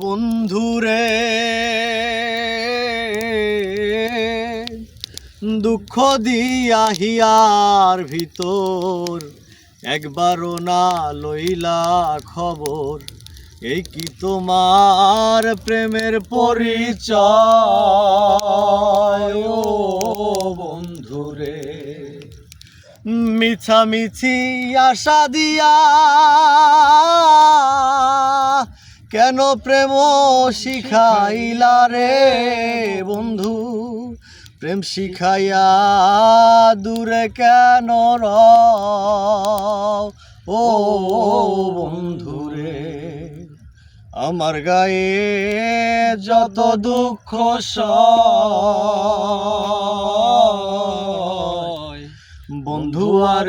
বন্ধুরে, দুঃখ দিয়া হিয়ার ভিতর একবারও না লইলা খবর। এই কি তোমার প্রেমের পরিচয়? বন্ধুরে, মিছামিছি আশা দিয়া কেন প্রেম শিখাইলা রে বন্ধু? প্রেম শিখাইয়া দূরে কেন রও? ও বন্ধু রে, আমার গায়ে যত দুঃখ সয়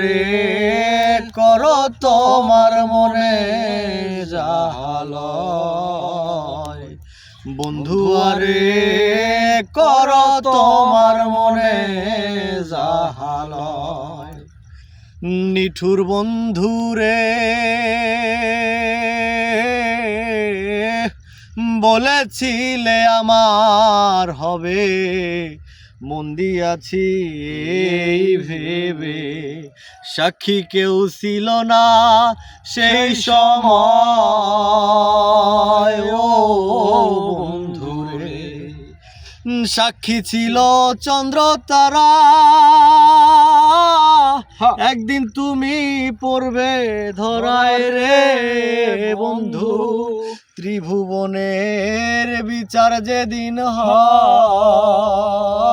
আরে কর তোমার মনে জাহালয়। বন্ধু আরে, কর তোমার মনে জাহাল নিঠুর বন্ধু রে, বলেছিলে আমার হবে। মন আছি এই ভেবে। সাক্ষী কেউ ছিল না সেই সময়। ও বন্ধুরে সাক্ষী ছিল চন্দ্র তারা। একদিন তুমি পড়বে ধরায় রে বন্ধু। ত্রিভুবনের বিচার যেদিন হয়।